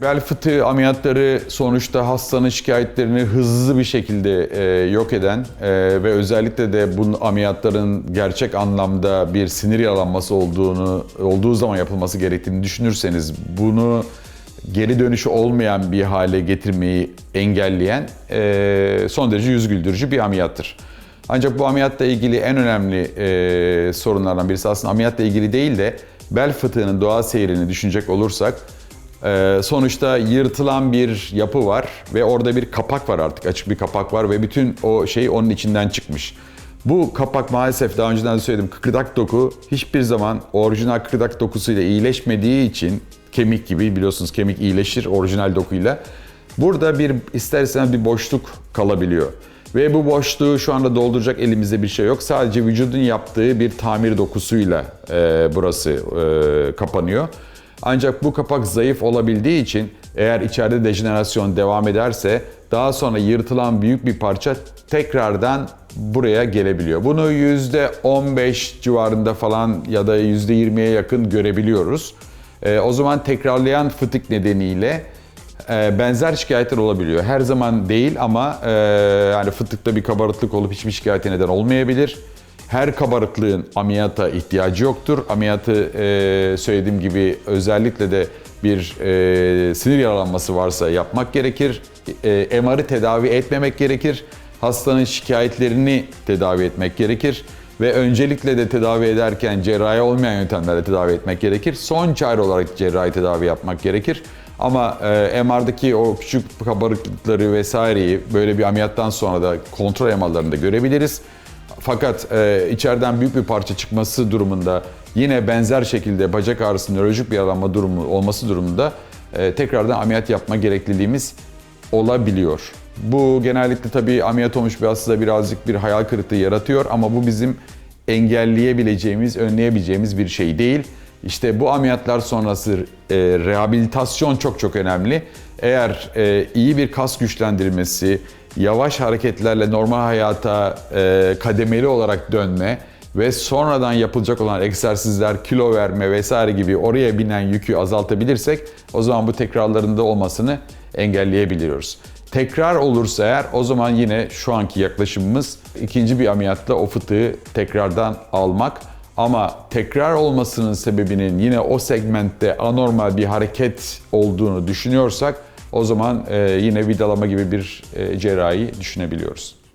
Bel fıtığı ameliyatları sonuçta hastanın şikayetlerini hızlı bir şekilde e, yok eden e, ve özellikle de bu ameliyatların gerçek anlamda bir sinir yaralanması olduğunu olduğu zaman yapılması gerektiğini düşünürseniz bunu geri dönüşü olmayan bir hale getirmeyi engelleyen e, son derece yüz güldürücü bir ameliyattır. Ancak bu ameliyatla ilgili en önemli e, sorunlardan birisi aslında ameliyatla ilgili değil de bel fıtığının doğal seyrini düşünecek olursak ee, sonuçta yırtılan bir yapı var ve orada bir kapak var artık açık bir kapak var ve bütün o şey onun içinden çıkmış. Bu kapak maalesef daha önceden de söyledim kıkırdak doku hiçbir zaman orijinal kıkırdak dokusuyla iyileşmediği için kemik gibi biliyorsunuz kemik iyileşir orijinal dokuyla. Burada bir ister istemez bir boşluk kalabiliyor. Ve bu boşluğu şu anda dolduracak elimizde bir şey yok. Sadece vücudun yaptığı bir tamir dokusuyla e, burası e, kapanıyor. Ancak bu kapak zayıf olabildiği için eğer içeride dejenerasyon devam ederse daha sonra yırtılan büyük bir parça tekrardan buraya gelebiliyor. Bunu %15 civarında falan ya da %20'ye yakın görebiliyoruz. Ee, o zaman tekrarlayan fıtık nedeniyle e, benzer şikayetler olabiliyor. Her zaman değil ama e, yani fıtıkta bir kabarıklık olup hiçbir şikayete neden olmayabilir. Her kabarıklığın ameliyata ihtiyacı yoktur. Ameliyatı e, söylediğim gibi özellikle de bir e, sinir yaralanması varsa yapmak gerekir. E, MR'ı tedavi etmemek gerekir. Hastanın şikayetlerini tedavi etmek gerekir. Ve öncelikle de tedavi ederken cerrahi olmayan yöntemlerle tedavi etmek gerekir. Son çare olarak cerrahi tedavi yapmak gerekir. Ama e, MR'daki o küçük kabarıklıkları vesaireyi böyle bir ameliyattan sonra da kontrol MR'larında görebiliriz. Fakat e, içeriden büyük bir parça çıkması durumunda yine benzer şekilde bacak ağrısı, nörolojik bir yaralanma durumu olması durumunda e, tekrardan ameliyat yapma gerekliliğimiz olabiliyor. Bu genellikle tabii ameliyat olmuş bir hastada birazcık bir hayal kırıklığı yaratıyor ama bu bizim engelleyebileceğimiz, önleyebileceğimiz bir şey değil. İşte bu ameliyatlar sonrası e, rehabilitasyon çok çok önemli. Eğer e, iyi bir kas güçlendirmesi, yavaş hareketlerle normal hayata e, kademeli olarak dönme ve sonradan yapılacak olan egzersizler, kilo verme vesaire gibi oraya binen yükü azaltabilirsek o zaman bu tekrarlarında olmasını engelleyebiliyoruz. Tekrar olursa eğer o zaman yine şu anki yaklaşımımız ikinci bir ameliyatla o fıtığı tekrardan almak. Ama tekrar olmasının sebebinin yine o segmentte anormal bir hareket olduğunu düşünüyorsak o zaman e, yine vidalama gibi bir e, cerrahi düşünebiliyoruz.